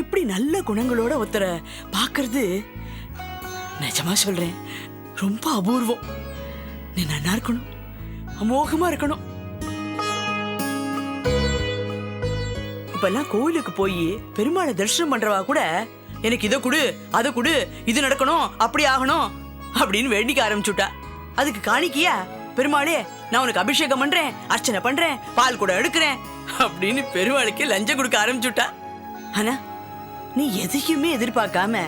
இப்படி நல்ல குணங்களோட ஒருத்தரை பார்க்கறது நிஜமா சொல்றேன். ரொம்ப அபூர்வம். நீ நல்லா இருக்கணும். அமோகமா இருக்கணும். இப்பெல்லாம் கோயிலுக்கு போய் பெருமாளை தரிசனம் பண்றவா கூட எனக்கு இதை கொடு அதை கொடு இது நடக்கணும் அப்படி ஆகணும் அப்படின்னு வேண்டிக்க ஆரம்பிச்சுட்டா. அதுக்கு காணிக்கியா பெருமாளே நான் உனக்கு அபிஷேகம் பண்றேன் அர்ச்சனை பண்றேன் பால் கூட எடுக்கிறேன் அப்படின்னு பெருமாளுக்கு லஞ்சம் கொடுக்க ஆரம்பிச்சுட்டா. ஆனா நீ எதையுமே எதிர்பார்க்காம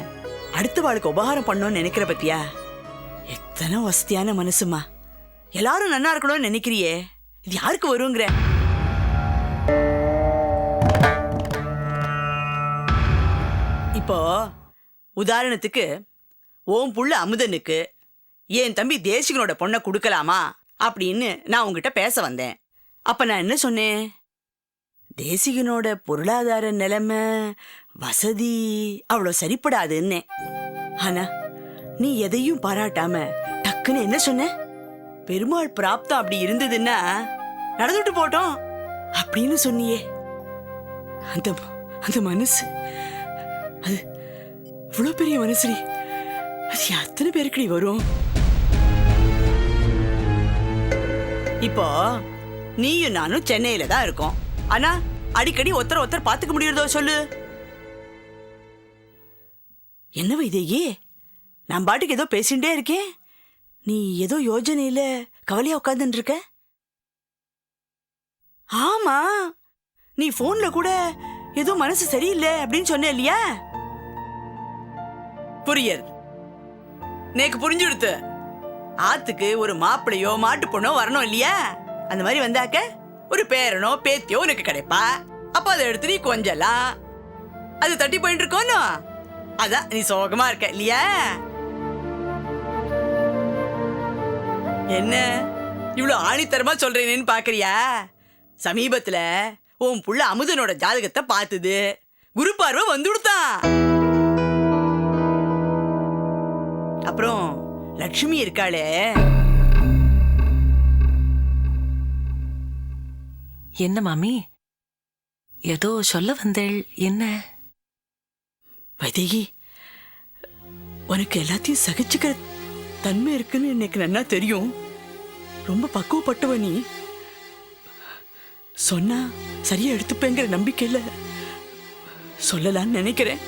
அடுத்த வாழ்க்கை உபகாரம் பண்ணணும்னு நினைக்கிற பத்தியா? எத்தனை வசதியான மனசுமா. எல்லாரும் நல்லா இருக்கணும்னு நினைக்கிறியே. இது யாருக்கு வருங்கிற? இப்போ உதாரணத்துக்கு ஓம் புள்ள அமுதனுக்கு என் தம்பி தேசிகனோட பொண்ணை கொடுக்கலாமா? அப்படின்னு நான் உங்ககிட்ட பேச வந்தேன். அப்ப நான் என்ன சொன்னேன்? தேசிகனோட பொருளாதார நிலைமை வசதி அவ்வளோ சரிப்படாதுன்னே. ஆனா நீ எதையும் பாராட்டாம டக்குன்னு என்ன சொன்ன? பெருமாள் பிராப்தம் அப்படி இருந்ததுன்னா நடந்துட்டு போட்டோம் அப்படின்னு சொன்னியே. அந்த அந்த மனசு அது இவ்வளோ பெரிய மனசுடி. அது எத்தனை பேருக்குடி வரும்? இப்போ நீயும் நானும் சென்னையில தான் இருக்கோம். ஆனா அடிக்கடி ஒருத்தர் ஒருத்தர் பாத்துக்க முடியுறதோ சொல்லு. என்ன வைதேகி நான் பாட்டுக்கு ஏதோ பேசிகிட்டே இருக்கேன். நீ ஏதோ யோஜனையில் கவலையாக உட்காந்துட்டு இருக்க ஆமா. நீ ஃபோனில் கூட ஏதோ மனசு சரியில்லை அப்படின்னு சொன்ன இல்லையா? புரியல். நேக்கு புரிஞ்சுடுத்து ஆத்துக்கு ஒரு மாப்பிளையோ மாட்டு பொண்ணோ வரணும் இல்லையா? அந்த மாதிரி வந்தாக்க ஒரு பேரனோ பேத்தியோ உனக்கு கிடைப்பா. அப்போ அதை எடுத்து நீ கொஞ்சலாம். அது தட்டி போயிட்டு இருக்கோன்னு அதான் நீ சோகமா இருக்க இல்லையா? என்ன? இவ்வளவு ஆணித்தரமா சொல்றேனேன்னு பாக்குறியா? சமீபத்துல உன் புள்ள அமுதனோட ஜாதகத்தை பார்த்தது. குரு பார்வை வந்துடுத்தான் அப்புறம் லக்ஷ்மி இருக்காளே. என்ன மாமி? ஏதோ சொல்ல வந்தேள். என்ன? வைதேகி உனக்கு எல்லாத்தையும் சகிச்சுக்கிற தன்மை இருக்குன்னு எனக்கு நன்னா தெரியும். ரொம்ப பக்குவப்பட்டவ நீ. சொன்னா சரியா எடுத்துப்பேங்கிற நம்பிக்கையில சொல்லலாம்னு நினைக்கிறேன்.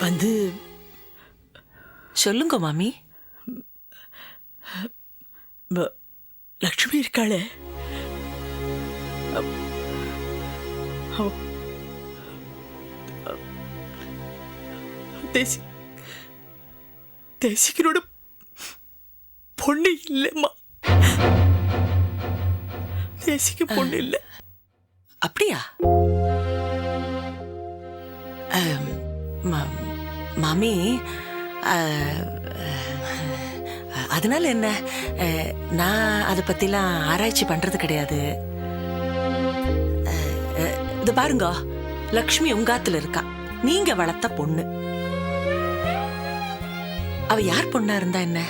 வந்து சொல்லுங்க மாமி. லக்ஷ்மி இருக்காளே. அவ- தேசிகனோட பொண்ணு இல்லைம்மா. தேசிக்கு பொண்ணு இல்லை. அப்படியா? மா- மாமி அதனால என்ன? நான் அதை பத்திலாம் ஆராய்ச்சி பண்றது கிடையாது. இது பாருங்க. லக்ஷ்மி உங்காத்துல இருக்கா. நீங்க வளர்த்த பொண்ணு. அவ யார் பொண்ணா இருந்தா என்ன?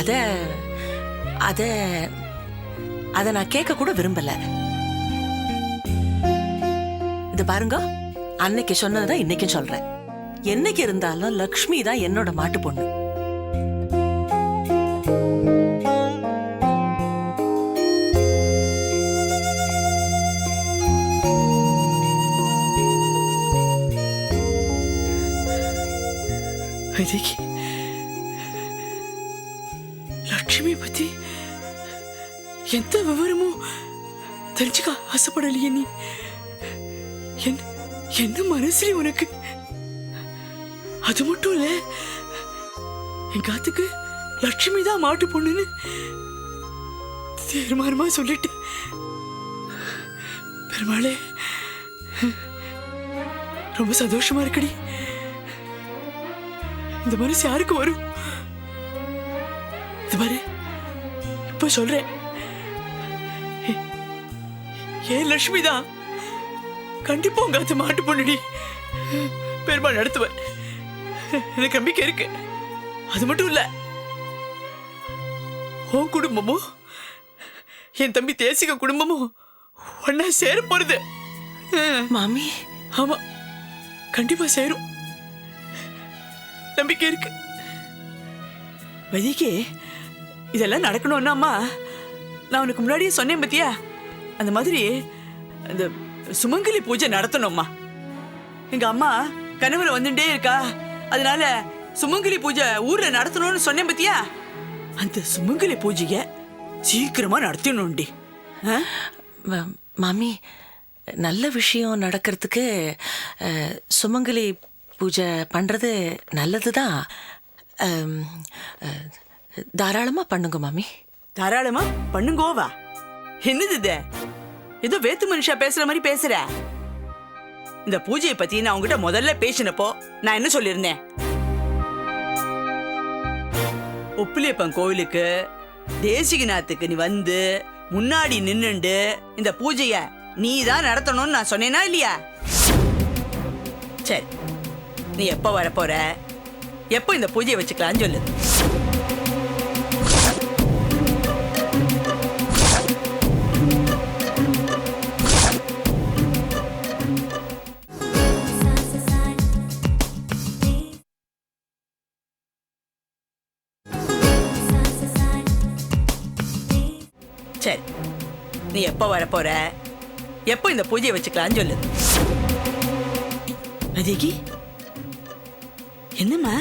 அத அத அத நான் கேட்க கூட விரும்பல. இது பாருங்க அன்னைக்கு சொன்னதுதான் இன்னைக்கும் சொல்றேன். என்னைக்கு இருந்தாலும் லக்ஷ்மி தான் என்னோட மாட்டு பொண்ணு. வைதேகி லட்சுமி பத்தி எந்த விவரமும் தெரிஞ்சுக்க ஆசைப்படலையே நீ என்ன என்ன மனசுல உனக்கு அது மட்டும் இல்ல என் காத்துக்கு லட்சுமி தான் மாட்டு பொண்ணுன்னு தீர்மானமா சொல்லிட்டு பெருமாளே ரொம்ப சந்தோஷமா இருக்குடி இந்த மனசு யாருக்கு வரும்? இது பாரு இப்ப சொல்றேன். ஏ- ஏன் லட்சுமி தான். கண்டிப்பா உங்க அத்தை மாட்டு பொண்ணுடி. பெருமாள் நடத்துவேன் எனக்கு நம்பிக்கை இருக்கு. அது மட்டும் இல்ல உன் குடும்பமும் என் தம்பி தேசிக குடும்பமும் ஒன்னா சேர போறது. மாமி. ஆமா கண்டிப்பா சேரும். நம்பிக்கை இருக்கு. வதிக்கு இதெல்லாம் நடக்கணும்னா அம்மா நான் உனக்கு முன்னாடியே சொன்னேன் பத்தியா? அந்த மாதிரி அந்த சுமங்கலி பூஜை நடத்தணும்மா. எங்க அம்மா கனவுல வந்துட்டே இருக்கா அதனால சுமங்கலி பூஜை ஊர்ல நடத்தணும்னு சொன்னேன் பத்தியா? அந்த சுமங்கலி பூஜைய சீக்கிரமா நடத்தணும்டி மாமி நல்ல விஷயம் நடக்கிறதுக்கு சுமங்கலி பூஜை பண்ணுறது நல்லது தான் தாராளமாக பண்ணுங்க மாமி. தாராளமா பண்ணுங்கோவா? என்னது இது? ஏதோ வேத்து மனுஷா பேசுற மாதிரி பேசுற. இந்த பூஜையை பத்தி நான் உங்ககிட்ட முதல்ல பேசினப்போ நான் என்ன சொல்லியிருந்தேன்? ஒப்பிலியப்பன் கோவிலுக்கு தேசிகநாத்துக்கு நீ வந்து முன்னாடி நின்னுண்டு இந்த பூஜைய நீ தான் நடத்தணும்னு நான் சொன்னேனா இல்லையா? சரி. நீ எப்போ வரப்போற எப்போ இந்த பூஜையை வச்சுக்கலாம்னு சொல்லு. சரி. நீ எப்போ வரப்போற எப்போ இந்த பூஜையை வச்சுக்கலாம்னு சொல்லு. அதிகி என்னம்மா?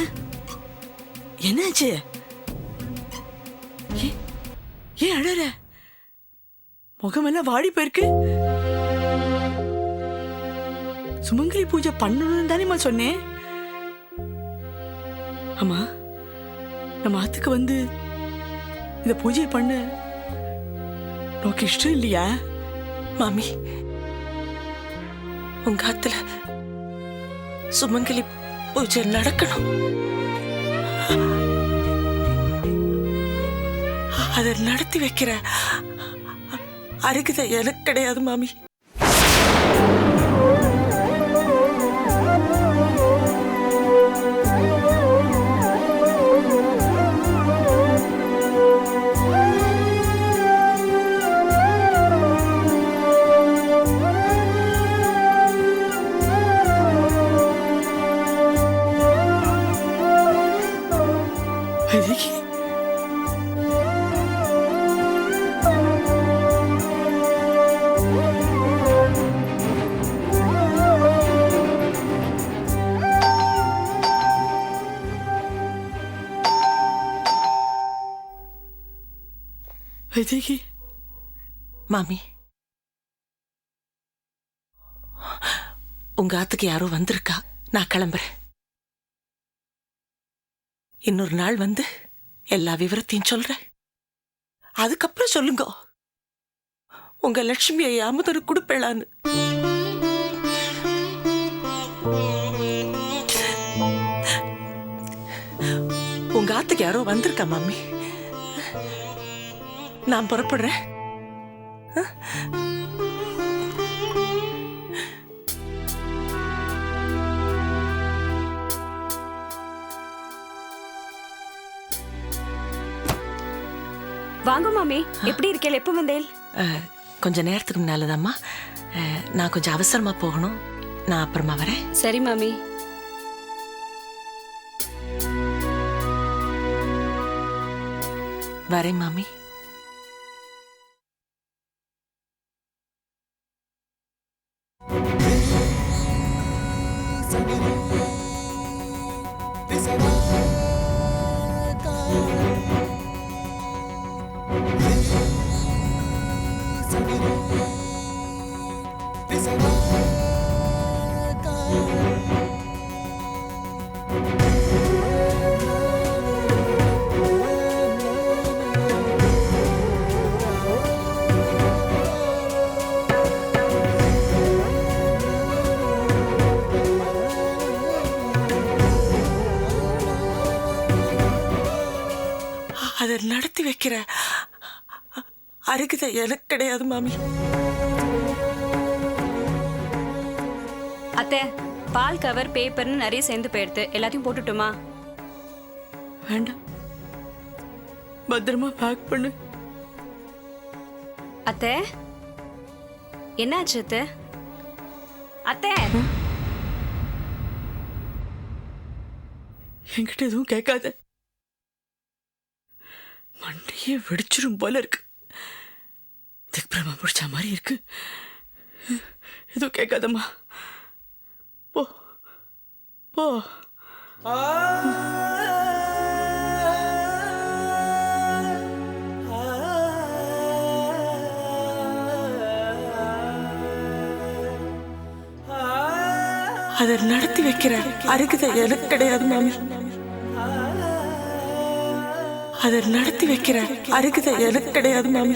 என்னாச்சு? ஏ- ஏன் அழற முகமெல்லாம் வாடி போயிருக்கு. சுமங்கலி பூஜை பண்ணணும்னு தானேம்மா சொன்னேன். அம்மா நம்ம ஆத்துக்கு வந்து இந்த பூஜையை பண்ண உனக்கு இஷ்டம் இல்லையா? மாமி உங்க ஆத்துல சுமங்கலி பூஜை நடக்கணும். அதை நடத்தி வைக்கிற அருகதை எனக்கு கிடையாது மாமி. அழகி மாமி உங்க ஆத்துக்கு யாரோ வந்திருக்கா. நான் கிளம்புறேன். இன்னொரு நாள் வந்து எல்லா விவரத்தையும் சொல்றேன். அதுக்கப்புறம் சொல்லுங்க. உங்க லட்சுமியை அமுதரு கொடுப்பேளான்னு. உங்க ஆத்துக்கு யாரோ வந்திருக்கா மாமி நான் புறப்படுறேன். வாங்க மாமி எப்படி இருக்கேள்? எப்போ வந்தேள்? அஹ், கொஞ்ச நேரத்துக்கு முன்னாலதாம்மா. நான் கொஞ்சம் அவசரமா போகணும். நான் அப்புறமா வரேன். சரி மாமி. வரேன் மாமி. அருகதை எனக்கு கிடையாது மாமி. அத்தை பால் கவர் பேப்பர்னு நிறைய சேர்ந்து போயிடுது. எல்லாத்தையும் போட்டுட்டுமா? வேண்டாம். பத்திரமா பேக் பண்ணு. அத்தை என்னாச்சு அத்தை? அத்தை! என்கிட்ட எதுவும் கேட்காத. மண்டையே வெடிச்சிரும் போல இருக்கு. திக்பிரமா பிடிச்ச மாதிரி இருக்கு. எதுவும் கேட்காதம்மா. போ. போ. அதை நடத்தி வைக்கிற அருகதை எனக்கு கிடையாது மாமி. அதை நடத்தி வைக்கிற அருகதை எனக்கு கிடையாது மாமி.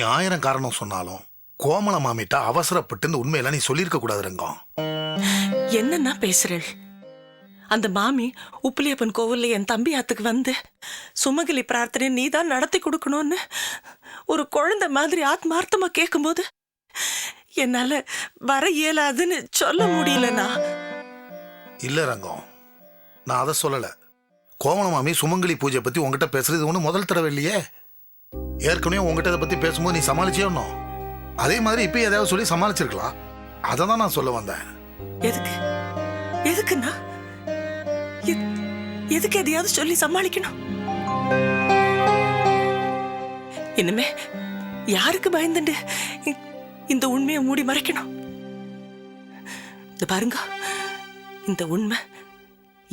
நீ ஆயிரம் காரணம் சொன்னாலும் கோமல மாமிட்ட அவசரப்பட்டு இந்த உண்மையெல்லாம் நீ சொல்லியிருக்க கூடாது ரங்கம். என்னன்னா பேசுறள்? அந்த மாமி உப்பிலியப்பன் கோவில்ல என் தம்பி ஆத்துக்கு வந்து சுமகலி பிரார்த்தனை நீ தான் நடத்தி கொடுக்கணும்னு ஒரு குழந்தை மாதிரி ஆத்மார்த்தமா கேட்கும்போது என்னால வர இயலாதுன்னு சொல்ல முடியலண்ணா. இல்ல ரங்கம். நான் அதை சொல்லல. கோமல மாமி சுமங்கலி பூஜை பத்தி உங்ககிட்ட பேசுறது ஒண்ணு முதல் தடவை இல்லையே? ஏற்கனவே உங்ககிட்ட இதை பத்தி பேசும்போது நீ சமாளிச்சே ஒண்ணும். அதே மாதிரி இப்ப ஏதாவது சொல்லி சமாளிச்சிருக்கலாம். அதை தான் நான் சொல்ல வந்தேன். எதுக்கு? எதுக்குண்ணா எதுக்கு எதையாவது சொல்லி சமாளிக்கணும்? இனிமே யாருக்கு பயந்துண்டு இந்த உண்மையை மூடி மறைக்கணும்? இந்த பாருங்க. இந்த உண்மை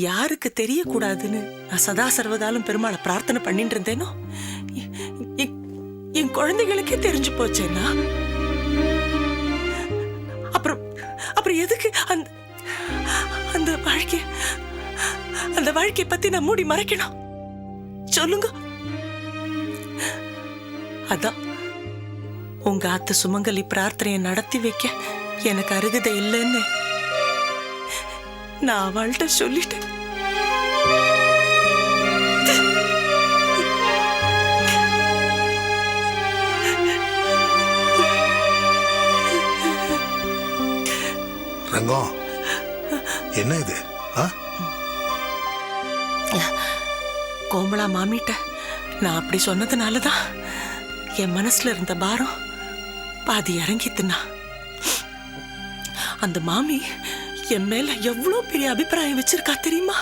யாருக்கு தெரியக்கூடாதுன்னு நான் சதா சர்வதாலும் பெருமாளை பிரார்த்தனை பண்ணிட்டு இருந்தேனோ? என் குழந்தைகளுக்கே தெரிஞ்சு போச்சேன்னா? அப்புறம் அப்புறம் எதுக்கு அந்த அந்த வாழ்க்கை அந்த வாழ்க்கையை பத்தி நான் மூடி மறைக்கணும்? சொல்லுங்க. அதான் உங்க ஆத்து சுமங்கலி பிரார்த்தனையை நடத்தி வைக்க எனக்கு அருகதை இல்லைன்னு நான் அவள்கிட்ட சொல்லிட்டேன். ரங்கம் என்ன இது? கோமலா மாமிட்ட நான் அப்படி சொன்னதுனால தான் என் மனசுல இருந்த பாரம் பாதி இறங்கித்துனா. அந்த மாமி என் மேல எவ்வளோ பெரிய அபிப்பிராயம் வச்சிருக்கா தெரியுமா?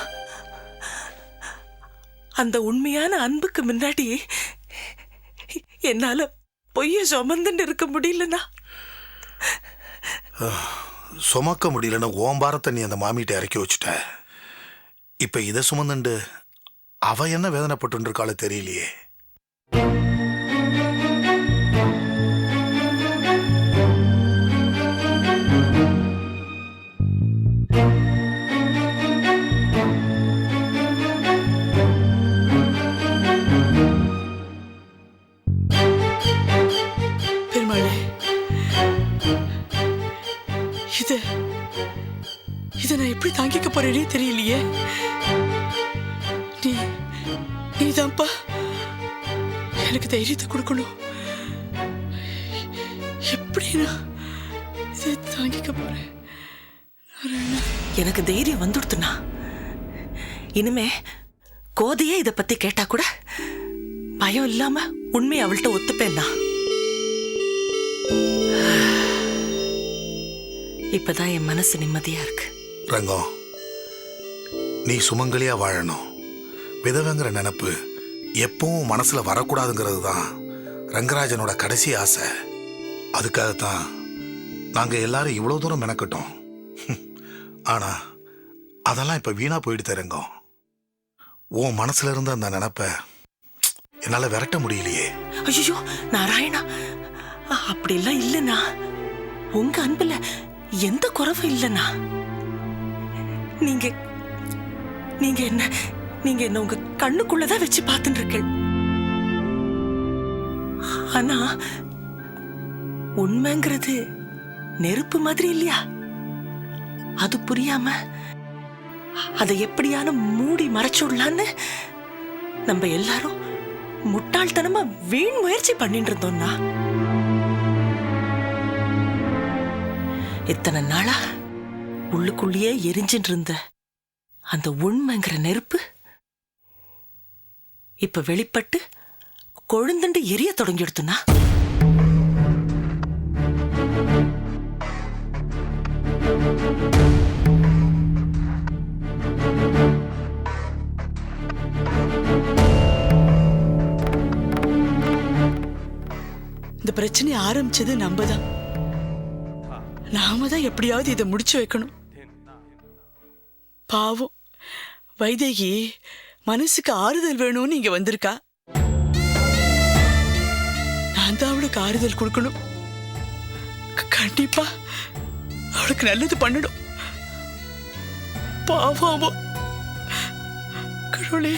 அந்த உண்மையான அன்புக்கு முன்னாடி என்னால பொய்ய சுமந்துட்டு இருக்க முடியலண்ணா சுமக்க முடியலன்னு ஓம்பாரத்தை நீ அந்த மாமிட்ட இறக்கி வச்சுட்ட. இப்ப இதை சுமந்துண்டு அவ என்ன வேதனைப்பட்டு இருக்காளோ தெரியலையே. நான் எப்படி தாங்கிக்க போறேனே தெரியலையே. நீ நீதான்ப்பா. எனக்கு தைரியத்தை கொடுக்கணும். எப்படி நான் இதை தாங்கிக்க போறேன். எனக்கு தைரியம் வந்துடுத்துனா இனிமே கோதையே இதை பத்தி கேட்டா கூட பயம் இல்லாம உண்மையை அவள்கிட்ட ஒத்துப்பேன்னா இப்பதான் என் மனசு நிம்மதியா இருக்கு. ரங்கம் நீ சுமங்கலியா வாழணும். விதவைங்கிற நினப்பு எப்பவும் மனசுல வரக்கூடாதுங்கிறது தான் ரங்கராஜனோட கடைசி ஆசை. அதுக்காகத்தான் நாங்கள் எல்லாரும் இவ்வளோ தூரம் மெனக்கட்டோம். ஆனா அதெல்லாம் இப்போ வீணா போயிடுது ரங்கம் உன் மனசுல இருந்த அந்த நினப்ப என்னால விரட்ட முடியலையே. ஐயோ நாராயணா அப்படிலாம் இல்லைண்ணா. உங்க அன்புல எந்த குறைவும் இல்லைண்ணா. நீங்க நீங்க என்ன நீங்க என்ன உங்க கண்ணுக்குள்ளதான் வச்சு பார்த்துட்டு இருக்கீங்க ஆனா உண்மைங்கிறது நெருப்பு மாதிரி இல்லையா? அது புரியாம அதை எப்படியான மூடி மறைச்சுடலான்னு நம்ம எல்லாரும் முட்டாள்தனமா வீண் முயற்சி பண்ணிட்டு இருந்தோம்னா இத்தனை நாளா உள்ளுக்குள்ளேயே எரிஞ்சின்னு இருந்த அந்த உண்மைங்கிற நெருப்பு? இப்ப வெளிப்பட்டு கொழுந்துண்டு எரிய தொடங்கிடுத்துனா? இந்த பிரச்சனை ஆரம்பிச்சது நம்ம தான் நாம தான் எப்படியாவது இதை முடிச்சு வைக்கணும். பாவம். வைதேகி மனசுக்கு ஆறுதல் வேணும்னு இங்க வந்திருக்கா. நான் தான் அவளுக்கு ஆறுதல் கொடுக்கணும். கண்டிப்பா அவளுக்கு நல்லது பண்ணணும். பாவம். அவ. கடவுளே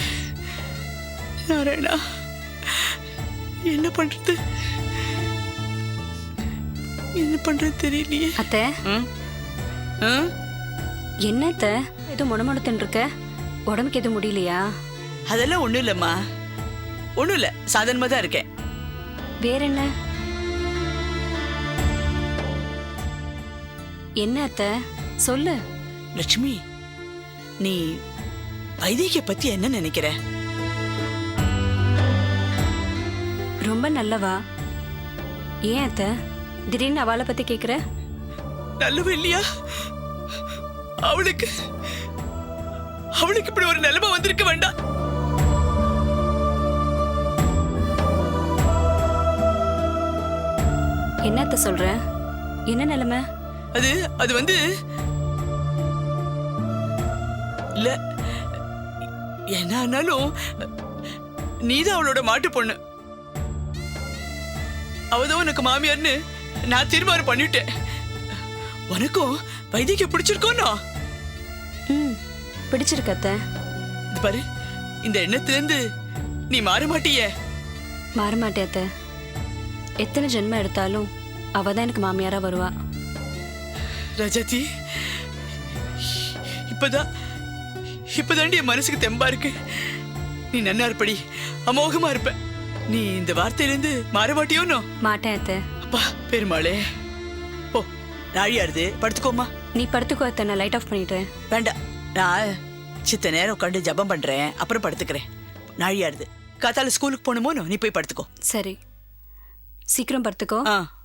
நாராயணா என்ன பண்றது? என்ன பண்றது தெரியலையே. அத்தை? என்ன அத்தை? ஏதோ முடமுடத்துன்னு இருக்க. உடம்புக்கு எதுவும் முடியலையா? அதெல்லாம் ஒண்ணும் இல்லம்மா. ஒண்ணும் இல்ல. சாதாரணமா தான் இருக்கேன். வேற என்ன? என்ன அத்தை? சொல்லு. லட்சுமி நீ வைதேகிய பத்தி என்ன நினைக்கிற? ரொம்ப நல்லவா? ஏன் அத்தை? திடீர்னு அவளை பத்தி கேக்குற? நல்லவ இல்லையா? அவளுக்கு அவளுக்கு இப்படி ஒரு நிலைமை வந்திருக்க வேண்டாம். என்ன அத்தை சொல்ற? என்ன நிலைமை? அது அது வந்து இல்ல என்ன ஆனாலும் நீதான் அவளோட மாட்டு பொண்ணு. அவதான் உனக்கு மாமியார்னு நான் தீர்மானம் பண்ணிட்டேன். உனக்கும் வைத்தியக்க பிடிச்சிருக்கோனோ ம் பிடிச்சிருக்கு அத்தை. இது பாரு இந்த எண்ணத்திலிருந்து நீ மாற மாட்டியே. மாற மாட்டே அத்தை. எத்தனை ஜென்மம் எடுத்தாலும் அவ தான் எனக்கு மாமியாரா வருவா. ரஜாத்தி இப்பதான் இப்பதாண்டி என் மனசுக்கு தெம்பா இருக்கு. நீ நன்னா இருப்படி அமோகமா இருப்ப. நீ இந்த வார்த்தையிலிருந்து மாற மாட்டியோனோ மாட்டேன் அத்தை. அப்பா பெருமாளே. போ நாழியாருது படுத்துக்கோமா நீ படுத்துக்கோ அத்தை நான் லைட் ஆஃப் பண்ணிடுறேன் வேண்டாம் நான் சித்த நேரம் உட்காந்து ஜபம் பண்றேன் அப்புறம் படுத்துக்கிறேன். நாழியாருது காத்தால ஸ்கூலுக்கு போகணுமோனோ நீ போய் படுத்துக்கோ. சரி. சீக்கிரம் படுத்துக்கோ. ஆ.